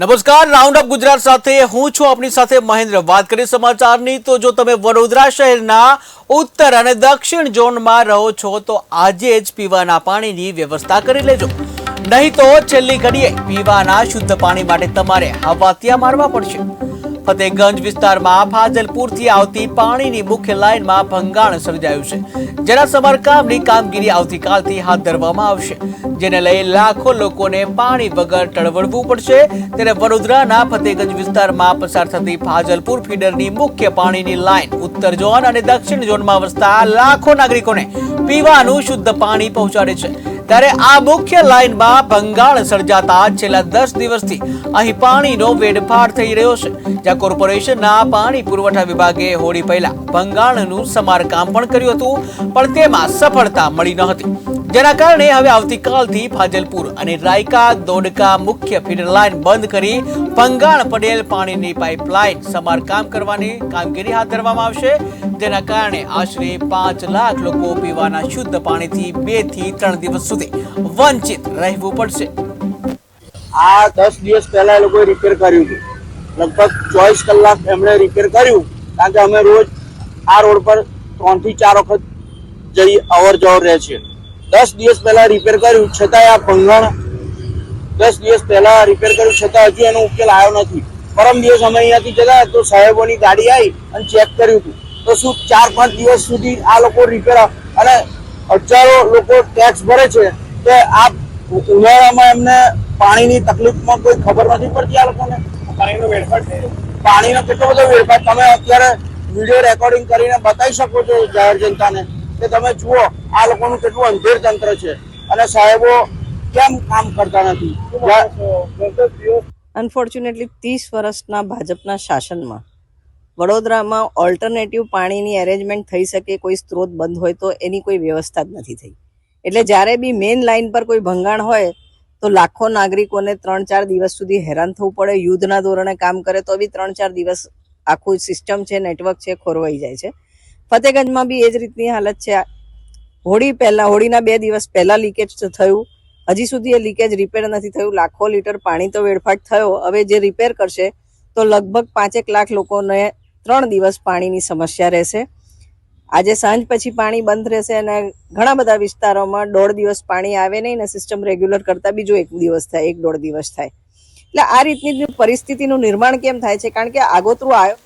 નમસ્કાર round up Gujarat સાથે હું છું આપની સાથે મહેન્દ્ર. વાત કરી સમાચારની, તો જો તમે વડોદરા શહેરના ઉત્તર અને દક્ષિણ ઝોનમાં રહો છો, તો આજે જ પીવાના પાણીની વ્યવસ્થા કરી લેજો. નહીં તો છેલ્લી ઘડીએ પીવાના શુદ્ધ પાણી માટે તમારે હવાતિયા મારવા પડશે. ફતેગંજ વિસ્તારમાં ફાજલપુરથી આવતી પાણીની મુખ્ય લાઇનમાં ભંગાણ સર્જાયું છે, જેના સમારકામની કામગીરી આવતીકાલથી હાથ ધરવામાં આવશે. જેને લઈ લાખો લોકોને પાણી વગર ટળવડવું પડશે. ત્યારે વડોદરાના ફતેગંજ વિસ્તારમાં પસાર થતી ફાજલપુર ફીડરની મુખ્ય પાણીની લાઇન ઉત્તર ઝોન અને દક્ષિણ ઝોનમાં વસતા લાખો નાગરિકોને પીવાનું શુદ્ધ પાણી પહોંચાડે છે. ત્યારે આ મુખ્ય લાઇનમાં ભંગાણ સર્જાતા છેલ્લા દસ દિવસથી અહીં પાણીનો વેડફાટ થઈ રહ્યો છે, જ્યાં કોર્પોરેશનના પાણી પુરવઠા વિભાગે હોળી પહેલા ભંગાણનું સમારકામ પણ કર્યું હતું, પણ તેમાં સફળતા મળી ન હતી. જેના કારણે હવે આવતીકાલથી ફાજલપુર અને રાયકા, દોડકા, મુખ્ય ફીડર લાઇન બંધ કરી ભંગાણ પડેલ પાણીની પાઇપલાઇન સમારકામ કરવાની કામગીરી હાથ ધરવામાં આવશે. જેના કારણે આશરે પાંચ લાખ લોકો પીવાના શુદ્ધ પાણીથી બેથી ત્રણ દિવસ સુધી વંચિત રહેવું પડશે. આ દસ દિવસ પહેલા એ લોકોએ રિપેર કર્યું હતું લગભગ ચોવીસ કલાક એમણે રિપેર કર્યું, કારણ કે અમે રોજ આ રોડ પર ત્રણથી ચાર વખત જઈ અવર જવર રહે છે. દસ દિવસ પહેલા રિપેર કર્યું છતાંય આ ભંગાણ દસ દિવસ પહેલા રિપેર કર્યું છતાં હજુ એનો ઉકેલ આવ્યો નથી. પરમ દિવસ અમે અહીંયાથી જતા તો સાહેબોની ગાડી આવી અને ચેક કર્યું હતું. તો શું ચાર પાંચ દિવસ સુધી આ લોકો રિપેર અને હજારો લોકો ટેક્સ ભરે છે કે આ ઉનાળામાં એમને પાણીની તકલીફમાં કોઈ ખબર નથી પડતી આ લોકોને? પાણીનો વેડફાટ પાણીનો કેટલો બધો વેડફાટ? તમે અત્યારે વીડિયો રેકોર્ડિંગ કરીને બતાવી શકો છો જાહેર જનતાને. કે તમે જુઓ, આ લોકોનું કેટલું અંધેર તંત્ર છે. અને સાહેબો કેમ કામ કરતા નથી? અનફોર્ચ્યુનેટલી ત્રીસ વર્ષના ભાજપના શાસનમાં વડોદરામાં ઓલ્ટરનેટિવ પાણીની અરેન્જમેન્ટ થઈ શકે, કોઈ સ્ત્રોત બંધ હોય તો એની કોઈ વ્યવસ્થા જ નથી થઈ. એટલે જ્યારે બી મેઇન લાઇન પર કોઈ ભંગાણ હોય, તો લાખો નાગરિકોને ત્રણ ચાર દિવસ સુધી હેરાન થવું પડે. યુદ્ધના ધોરણે કામ કરે, તો બી ત્રણ ચાર દિવસ આખું સિસ્ટમ છે નેટવર્ક છે, ખોરવાઈ જાય છે. ફતેગંજમાં બી એ જ રીતની હાલત છે. હોળી પહેલા, હોળીના બે દિવસ પહેલા લીકેજ થયું. હજી સુધી એ લીકેજ રિપેર નથી થયું. લાખો લીટર પાણી તો વેડફાટ થયો. હવે જે રિપેર કરશે તો લગભગ પાંચેક લાખ લોકોને ત્રણ દિવસ પાણીની સમસ્યા રહેશે. આજે સાંજ પછી પાણી બંધ રહેશે અને ઘણા બધા વિસ્તારોમાં દોઢ દિવસ પાણી આવે નહીં ને સિસ્ટમ રેગ્યુલર કરતાં બીજો એક દિવસ થાય, એક દોઢ દિવસ થાય. એટલે આ રીતની પરિસ્થિતિનું નિર્માણ કેમ થાય છે? કારણ કે આગોતરું આયો